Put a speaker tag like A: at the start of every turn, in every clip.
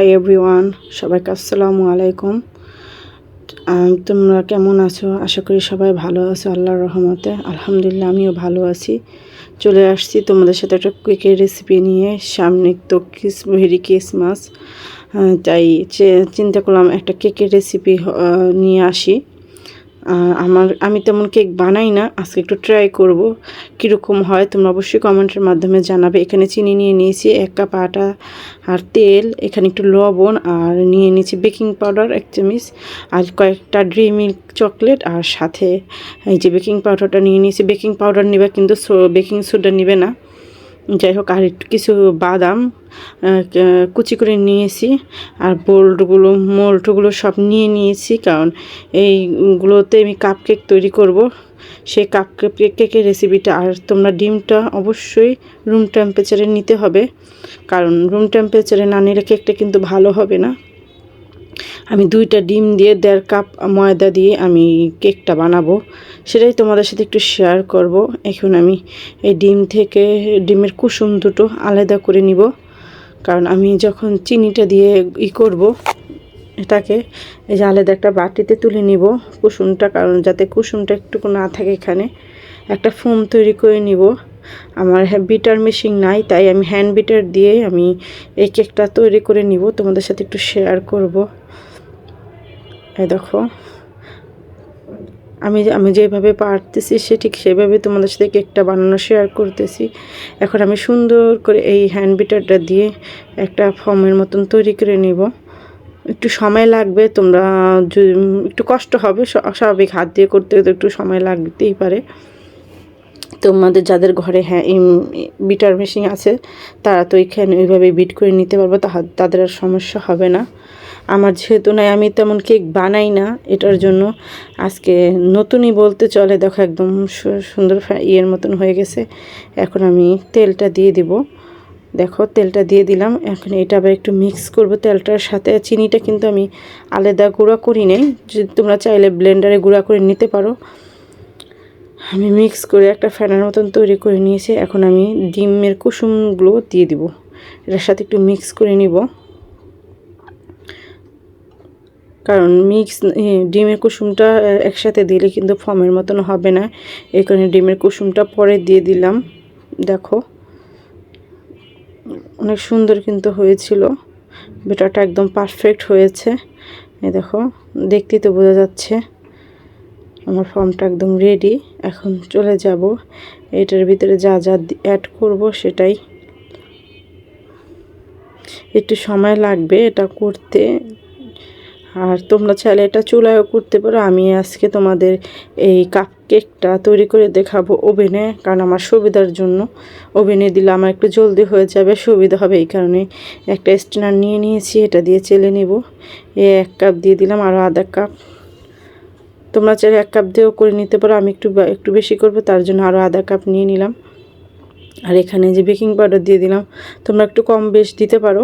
A: Hi everyone সবাইকে আসসালামু আলাইকুম। তোমরা কেমন আছো? আশা করি সবাই ভালো আছো, আল্লাহর রহমতে। আলহামদুলিল্লাহ, আমিও ভালো আছি। চলে আসছি তোমাদের সাথে একটা কুইকের রেসিপি নিয়ে। সামনে তো কিস ভেরি ক্রিসমাস তাই চিন্তা করলাম একটা কেকের রেসিপি নিয়ে আসি। আমার, আমি তেমন কেক বানাই না। আজকে একটু ট্রাই করব। কীরকম হয় তোমরা অবশ্যই কমেন্টের মাধ্যমে জানাবে। এখানে চিনি নিয়ে নিয়েছি এক কাপ আটা আর তেল, এখানে একটু লবণ আর নিয়ে নিয়েছি বেকিং পাউডার এক চামচ আর কয়েকটা ড্রি মিল্ক চকলেট আর সাথে এই যে বেকিং পাউডারটা নিয়ে নিয়েছি। বেকিং পাউডার নেবে কিন্তু বেকিং সোডা নেবে না। যাই হোক আর একটু কিছু বাদাম কুচি করে নিয়েছি, আর বোল্টগুলো, মোল্টগুলো সব নিয়ে নিয়েছি, কারণ এইগুলোতে আমি কাপ কেক তৈরি করব। সেই কাপ কেক কেকের রেসিপিটা আর তোমরা ডিমটা অবশ্যই রুম টেম্পারেচারে নিতে হবে, কারণ রুম টেম্পারেচারে না নিলে কেকটা কিন্তু ভালো হবে না। আমি দুইটা ডিম দিয়ে দেড় কাপ ময়দা দিয়ে আমি কেকটা বানাবো। সেটাই তোমাদের সাথে একটু শেয়ার করব। এখন আমি এই ডিম থেকে, ডিমের কুসুম দুটো আলাদা করে নিব। কারণ আমি যখন চিনিটা দিয়ে ই করব, এটাকে এই যে আলাদা একটা বাটিতে তুলে নিব কুসুমটা, কারণ যাতে কুসুমটা একটুকু না থাকে এখানে, একটা ফোম তৈরি করে নিব। আমার বিটার মেশিন নাই, তাই আমি হ্যান্ড বিটার দিয়ে আমি এই কেকটা তৈরি করে নিব। তোমাদের সাথে একটু শেয়ার করব। এই দেখো। আমি আমি যেভাবে পারতেছি, সে ঠিক সেভাবে তোমাদের সাথে কেকটা বানানো শেয়ার করতেছি। এখন আমি সুন্দর করে এই হ্যান্ড বিটারটা দিয়ে একটা ফর্মের মতন তৈরি করে নিব। একটু সময় লাগবে, তোমরা একটু কষ্ট হবে স্বাভাবিক হাত দিয়ে করতে তো একটু সময় লাগতেই পারে। তোমাদের যাদের ঘরে হ্যাঁ বিটার মেশিন আছে, তারা তো এখানে ওইভাবে বিট করে নিতে পারবে তাদের আর সমস্যা হবে না। আমার যেহেতু নাই, আমি তেমন কেক বানাই না, এটার জন্য আজকে নতুনই বলতে চলে, দেখো একদম সুন্দর ইয়ের মতন হয়ে গেছে। এখন আমি তেলটা দিয়ে দিব। দেখো, তেলটা দিয়ে দিলাম। এখন এটা আবার একটু মিক্স করব তেলটার সাথে। চিনিটা কিন্তু আমি আলাদা গুঁড়া করি নেই। তোমরা চাইলে ব্লেন্ডারে গুঁড়া করে নিতে পারো। আমি মিক্স করে একটা ফ্যানের মতন তৈরি করে নিয়েছি। এখন আমি ডিমের কুসুমগুলো দিয়ে দিব। এটার সাথে একটু মিক্স করে নিব। কারণ মিক্স ডিমের কুসুমটা একসাথে দিলে কিন্তু ফর্মের মতন হবে না। এই কারণে ডিমের কুসুমটা পরে দিয়ে দিলাম। দেখো, অনেক সুন্দর কিন্তু হয়েছিল। বেটারটা একদম পারফেক্ট হয়েছে। এই দেখো দেখতেই তো বোঝা যাচ্ছে। আমার ফর্মটা একদম রেডি এখন চলে যাব। এটার ভিতরে যা যা অ্যাড করব সেটাই। একটু সময় লাগবে এটা করতে। আর তোমরা চাইলে এটা চুলায়ও করতে পারো। আমি আজকে তোমাদের এই কাপ কেকটা তৈরি করে দেখাবো ওভেনে, কারণ আমার সুবিধার জন্য। ওভেনে দিলে আমার একটু জলদি হয়ে যাবে, সুবিধা হবে এই কারণে একটা স্ট্যান্ডার নিয়ে নিয়েছি, এটা দিয়ে চেলে নিব। এ এক কাপ দিয়ে দিলাম আরও আধা কাপ তোমরা চাইলে এক কাপ দিয়েও করে নিতে পারো, আমি একটু একটু বেশি করব, তার জন্য আরও আধা কাপ নিয়ে নিলাম। আর এখানে যে বেকিং পাউডার দিয়ে দিলাম, তোমরা একটু কম বেশ দিতে পারো।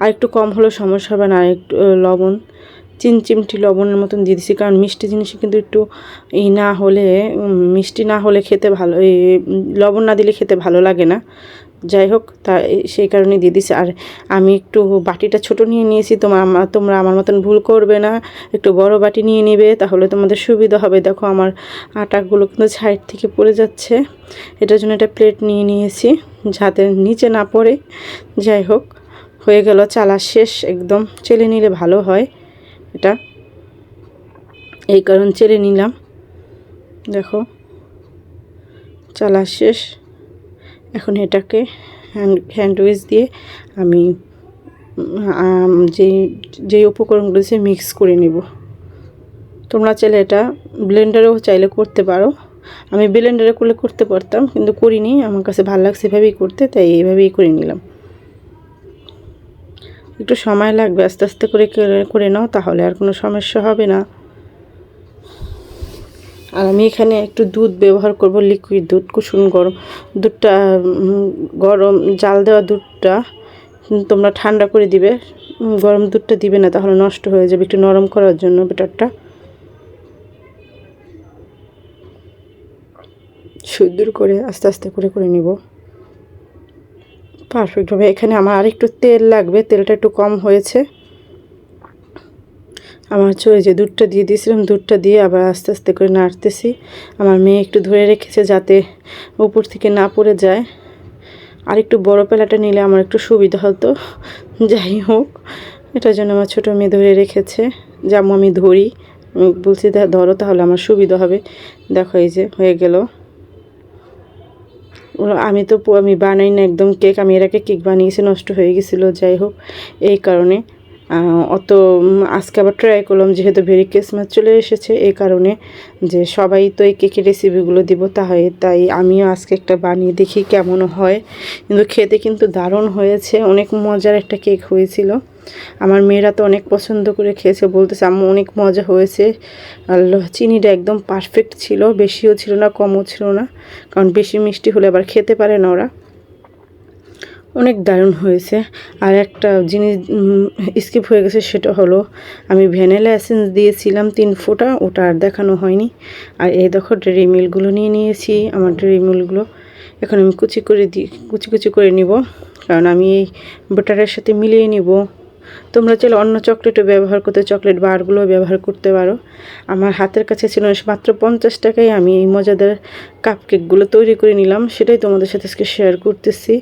A: আর একটু কম হলেও সমস্যা হবে না একটু লবণ চিন চিমটি লবণের মতন দিয়ে দিছি। কারণ মিষ্টি জিনিস কিন্তু একটু ই না হলে মিষ্টি না হলে খেতে ভালো লবণ না দিলে খেতে ভালো লাগে না। যাই হোক, তা সেই কারণে দিয়ে দিছি। আর আমি একটু বাটিটা ছোট নিয়ে নিয়েছি তোমার তোমরা আমার মতন ভুল করবে না। একটু বড় বাটি নিয়ে নেবে, তাহলে তোমাদের সুবিধা হবে। দেখো, আমার আটাগুলো কিন্তু সাইড থেকে পড়ে যাচ্ছে। এটার জন্য একটা প্লেট নিয়ে নিয়েছি, যাতে নিচে না পড়ে। যাই হোক হয়ে গেল, চালা শেষ একদম। চেলে নিলে ভালো হয় এটা। এই কারণ চেলে নিলাম। দেখো, চালা শেষ। এখন এটাকে হ্যান্ড হ্যান্ডউইচ দিয়ে আমি যে যেই উপকরণগুলো সে মিক্স করে নিব। তোমরা চাইলে এটা ব্লেন্ডারেও চাইলে করতে পারো। আমি ব্লেন্ডারে করলে করতে পারতাম, কিন্তু করিনি। আমার কাছে ভালো লাগছে এভাবেই করতে, তাই এইভাবেই করে নিলাম। একটু সময় লাগবে, আস্তে আস্তে করে করে- নাও, তাহলে আর কোনো সমস্যা হবে না। আর আমি এখানে একটু দুধ ব্যবহার করব লিকুইড দুধ, কুসুম গরম দুধটা গরম জাল দেওয়া দুধটা তোমরা ঠান্ডা করে দিবে। গরম দুধটা দিবে না, তাহলে নষ্ট হয়ে যাবে একটু নরম করার জন্য বেটারটা সুন্দর করে আস্তে আস্তে করে করে নিব। পারফেক্টভাবে এখানে আমার আরেকটু তেল লাগবে, তেলটা একটু কম হয়েছে। আমার চলে যে দুধটা দিয়ে দিয়েছিলাম, দুধটা দিয়ে আবার আস্তে আস্তে করে নাড়তেছি। আমার মেয়ে একটু ধরে রেখেছে যাতে উপর থেকে না পড়ে যায়। আর একটু বড় পেলাটা নিলে আমার একটু সুবিধা হতো। যাই হোক, এটার জন্য আমার ছোটো মেয়ে ধরে রেখেছে। যেমন আমি ধরি। বলছি, ধরো তাহলে আমার সুবিধা হবে। দেখো, এই যে হয়ে গেল। আমি তো আমি বানাই না একদম কেক। আমি এর আগে কেক বানিয়েছি, নষ্ট হয়ে গেছিল, যাই হোক। এই কারণে অত আজকে আবার ট্রাই করলাম, যেহেতু ভেরি ক্রিসমাস চলে এসেছে, এই কারণে যে সবাই তো এই কেকের রেসিপিগুলো দিব তাই তাই আমিও আজকে একটা বানিয়ে দেখি কেমন হয়। কিন্তু খেতে কিন্তু দারুণ হয়েছে, অনেক মজার একটা কেক হয়েছিল। আমার মেয়েরা তো অনেক পছন্দ করে খেয়েছে, বলতেছে, আম্মু, অনেক মজা হয়েছে। আর চিনিটা একদম পারফেক্ট ছিল, বেশিও ছিল না, কমও ছিল না, কারণ বেশি মিষ্টি হলে আবার খেতে পারে না ওরা। অনেক দারুণ হয়েছে। আর একটা জিনিস স্কিপ হয়ে গেছে সেটা হলো, আমি ভ্যানিলা এসেন্স দিয়েছিলাম তিন ফোঁটা, ওটা আর দেখানো হয়নি। আর এই দেখো ডেরি মিলগুলো নিয়ে নিয়েছি, আমার ডেরি মিলগুলো এখন আমি কুচি করে দিই কুচি কুচি করে নিব, কারণ আমি এই বাটারের সাথে মিলিয়ে নিব। তোমরা চাইলে অন্য চকলেটও ব্যবহার করতে, চকলেট বারগুলো ব্যবহার করতে পারো। আমার হাতের কাছে ছিল মাত্র পঞ্চাশ টাকায় আমি এই মজাদার কাপকেকগুলো তৈরি করে নিলাম। সেটাই তোমাদের সাথে আজকে শেয়ার করতেছি।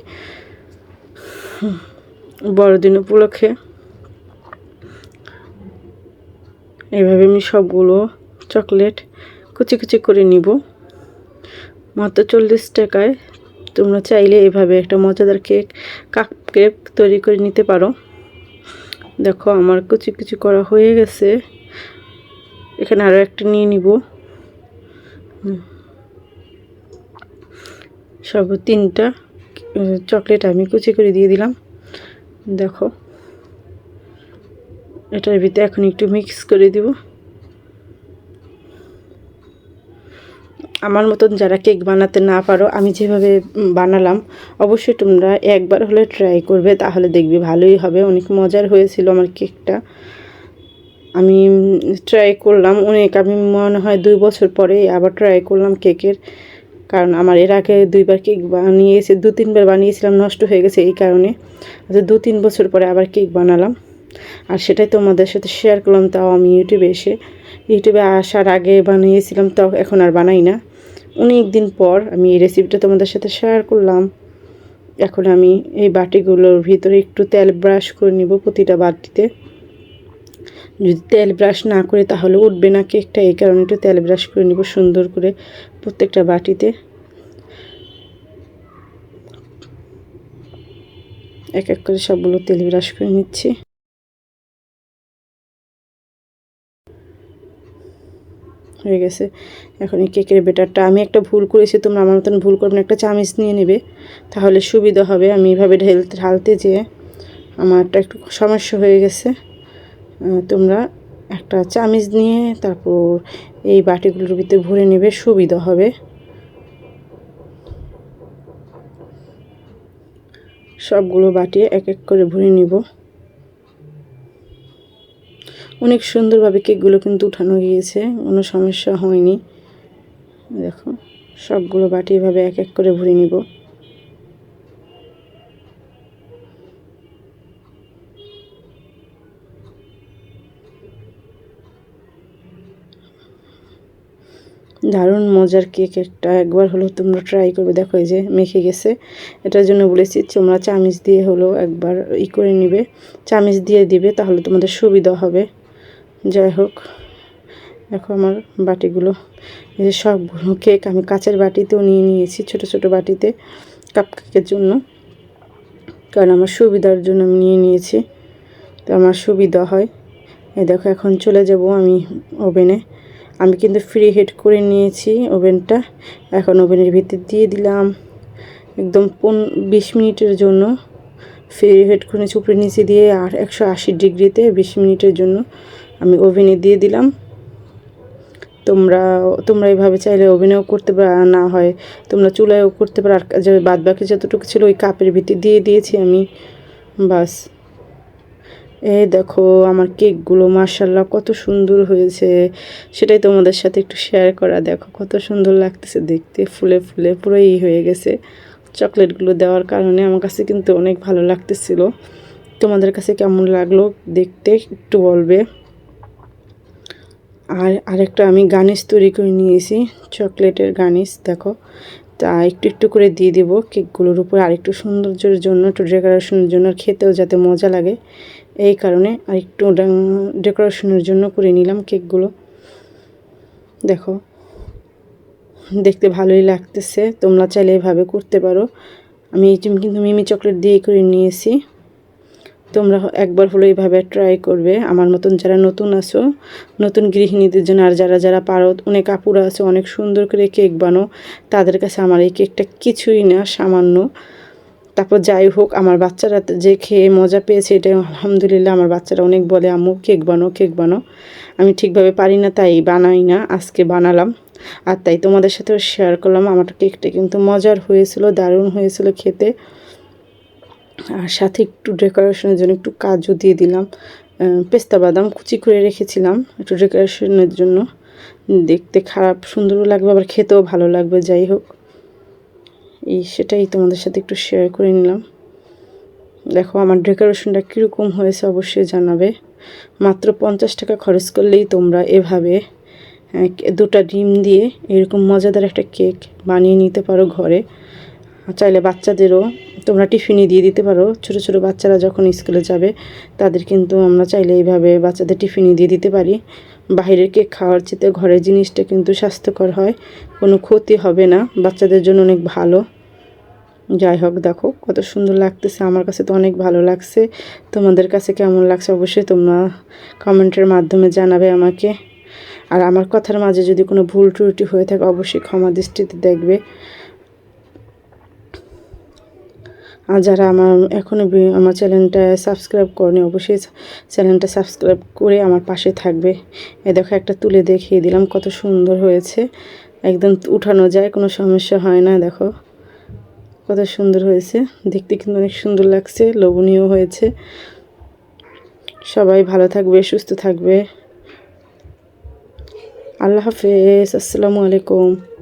A: বড়দিন উপলক্ষে এইভাবে আমি সবগুলো চকলেট কুচি কুচি করে নিব। মাত্র চল্লিশ টাকায় তোমরা চাইলে এভাবে একটা মজাদার কেক কাপ কেক তৈরি করে নিতে পারো। দেখো, আমার কুচি কুচি করা হয়ে গেছে। এখানে আরও একটা নিয়ে নিব। সব তিনটা চকলেট আমি কুচি করে দিয়ে দিলাম। দেখো, এটার ভিতরে এখন একটু মিক্স করে দিব। আমার মতন যারা কেক বানাতে না পারো, আমি যেভাবে বানালাম, অবশ্যই তোমরা একবার হলে ট্রাই করবে, তাহলে দেখবে ভালোই হবে। অনেক মজার হয়েছিল আমার কেকটা। আমি ট্রাই করলাম অনেক, আমি মনে হয় দুই বছর পরে আবার ট্রাই করলাম কেকের। কারণ আমার এর আগে দুইবার কেক বানিয়েছে, দু তিনবার বানিয়েছিলাম, নষ্ট হয়ে গেছে এই কারণে। আচ্ছা দু তিন বছর পরে আবার কেক বানালাম। আর সেটাই তোমাদের সাথে শেয়ার করলাম, তাও আমি ইউটিউবে এসে। ইউটিউবে আসার আগে বানিয়েছিলাম, তাও এখন আর বানাই না। অনেক দিন পর আমি এই রেসিপিটা তোমাদের সাথে শেয়ার করলাম। এখন আমি এই বাটিগুলোর ভিতরে একটু তেল ব্রাশ করে নিব প্রতিটা বাটিতে। যদি তেল ব্রাশ না করে তাহলে উঠবে না কেকটা এই কারণে একটু তেল ব্রাশ করে নিব সুন্দর করে প্রত্যেকটা বাটিতে। এক এক করে সবগুলো তেল ব্রাশ করে নিচ্ছি। হয়ে গেছে। এখন এই কেকের বেটারটা আমি একটা ভুল করেছি, তোমরা আমার মতন ভুল করবে একটা চামিচ নিয়ে নেবে। তাহলে সুবিধা হবে, আমি এইভাবে ঢেলতে ঢালতে যেয়ে আমারটা একটু সমস্যা হয়ে গেছে। তোমরা একটা চামিচ নিয়ে তারপর এই বাটিগুলোর ভিতরে ভরে নেবে, সুবিধা হবে। সবগুলো বাটি এক এক করে ভরে নিব। অনেক সুন্দরভাবে কেকগুলো কিন্তু উঠানো গিয়েছে, কোনো সমস্যা হয়নি। দেখো, সবগুলো বাটি এভাবে এক এক করে ভরে নিব। দারুণ মজার কেক একটা, একবার হলো তোমরা ট্রাই করবে। দেখো, এই যে মেখে গেছে। এটার জন্য বলেছি, তোমরা চামিচ দিয়ে হলো একবার ই করে নিবে। চামিচ দিয়ে দিবে, তাহলে তোমাদের সুবিধা হবে। যাই হোক, দেখো আমার বাটিগুলো। এই যে সবগুলো কেক আমি কাচের বাটিতেও নিয়ে নিয়েছি, ছোট ছোট বাটিতে কাপ কেকের জন্য। কারণ আমার সুবিধার জন্য আমি নিয়ে নিয়েছি, তো আমার সুবিধা হয়। এই দেখো, এখন চলে যাব আমি ওভেনে। আমি কিন্তু ফ্রি হিট করে নিয়েছি ওভেনটা। এখন ওভেনের ভিতরে দিয়ে দিলাম। একদম পন, বিশ মিনিটের জন্য। ফ্রি হিট করে উপরে নিচে দিয়ে আর একশো আশি ডিগ্রিতে বিশ মিনিটের জন্য। আমি ওভেনে দিয়ে দিলাম। তোমরা তোমরা এইভাবে চাইলে ওভেনেও করতে পারো না হয় তোমরা চুলায়ও করতে পারো। আর যে বাদ বাকি যতটুকু ছিল ওই কাপের ভিতরে দিয়ে দিয়েছি আমি। বাস। এই দেখো, আমার কেকগুলো মার্শাল্লাহ কত সুন্দর হয়েছে। সেটাই তোমাদের সাথে একটু শেয়ার করা। দেখো, কত সুন্দর লাগতেছে দেখতে। ফুলে ফুলে পুরো ই হয়ে গেছে। চকলেটগুলো দেওয়ার কারণে আমার কাছে কিন্তু অনেক ভালো লাগতেছিল। তোমাদের কাছে কেমন লাগল দেখতে একটু বলবে। আর আরেকটা আমি গানিস তৈরি করে নিয়েছি, চকলেটের গানিস দেখো। তা একটু একটু করে দিয়ে দিব কেকগুলোর উপরে আরেকটু সৌন্দর্যের জন্য, একটু ডেকোরেশনের জন্য খেতেও যাতে মজা লাগে। এই কারণে আরেকটু ডেকোরেশনের জন্য করে নিলাম কেকগুলো। দেখো, দেখতে ভালোই লাগতেছে, তোমরা চাইলে এভাবে করতে পারো। আমি এই কিন্তু মিমি চকলেট দিয়ে করে নিয়েছি। তোমরা একবার হলো এইভাবে ট্রাই করবে। আমার মতন যারা নতুন আছো, নতুন গৃহিণীদের জন্য আর যারা যারা পারো, অনেক আপুরা আছে, অনেক সুন্দর করে কেক বানো, তাদের কাছে আমার এই কেকটা কিছুই না, সামান্য। তারপর যাই হোক, আমার বাচ্চারা যে খেয়ে মজা পেয়েছে এটা আলহামদুলিল্লাহ আমার বাচ্চারা অনেক বলে, আম্মু, কেক বানো কেক বানো। আমি ঠিকভাবে পারি না, তাই বানাই না, আজকে বানালাম। আর তাই তোমাদের সাথেও শেয়ার করলাম, আমার কেকটা কিন্তু মজার হয়েছিল, দারুণ হয়েছিল খেতে। আর সাথে একটু ডেকোরেশনের জন্য একটু কাজু দিয়ে দিলাম। পেস্তা বাদাম কুচি করে রেখেছিলাম একটু ডেকোরেশনের জন্য। দেখতে খারাপ, সুন্দরও লাগবে, আবার খেতেও ভালো লাগবে, যাই হোক। এই সেটাই তোমাদের সাথে একটু শেয়ার করে নিলাম। দেখো আমার ডেকোরেশনটা কীরকম হয়েছে অবশ্যই জানাবে। মাত্র পঞ্চাশ টাকা খরচ করলেই তোমরা এভাবে দুটা ডিম দিয়ে এরকম মজাদার একটা কেক বানিয়ে নিতে পারো ঘরে। চাইলে বাচ্চাদেরও তোমরা টিফিনে দিয়ে দিতে পারো। ছোট ছোট বাচ্চারা যখন স্কুলে যাবে, তাদের কিন্তু আমরা চাইলে এইভাবে বাচ্চাদের টিফিনে দিয়ে দিতে পারি। বাইরের কেক খাওয়ার চেয়ে ঘরের জিনিসটা কিন্তু স্বাস্থ্যকর হয়, কোনো ক্ষতি হবে না। বাচ্চাদের জন্য অনেক ভালো। যাই হোক, দেখো, কত সুন্দর লাগতেছে। আমার কাছে তো অনেক ভালো লাগছে। তোমাদের কাছে কেমন লাগছে অবশ্যই তোমরা কমেন্টের মাধ্যমে জানাবে আমাকে। আর আমার কথার মাঝে যদি কোনো ভুল ত্রুটি হয়ে থাকে, অবশ্যই ক্ষমা দৃষ্টিতে দেখবে। আর যারা আমার এখনও আমার চ্যানেলটা সাবস্ক্রাইব করেনি, অবশ্যই চ্যানেলটা সাবস্ক্রাইব করে আমার পাশে থাকবে। এ দেখো, একটা তুলে দেখিয়ে দিলাম কত সুন্দর হয়েছে। একদম উঠানো যায়, কোনো সমস্যা হয় না, দেখো। কত সুন্দর হয়েছে। দেখতে কিন্তু অনেক সুন্দর লাগছে, লোভনীয় হয়েছে। সবাই ভালো থাকবে, সুস্থ থাকবে। আল্লাহ হাফেজ, আসসালামু আলাইকুম।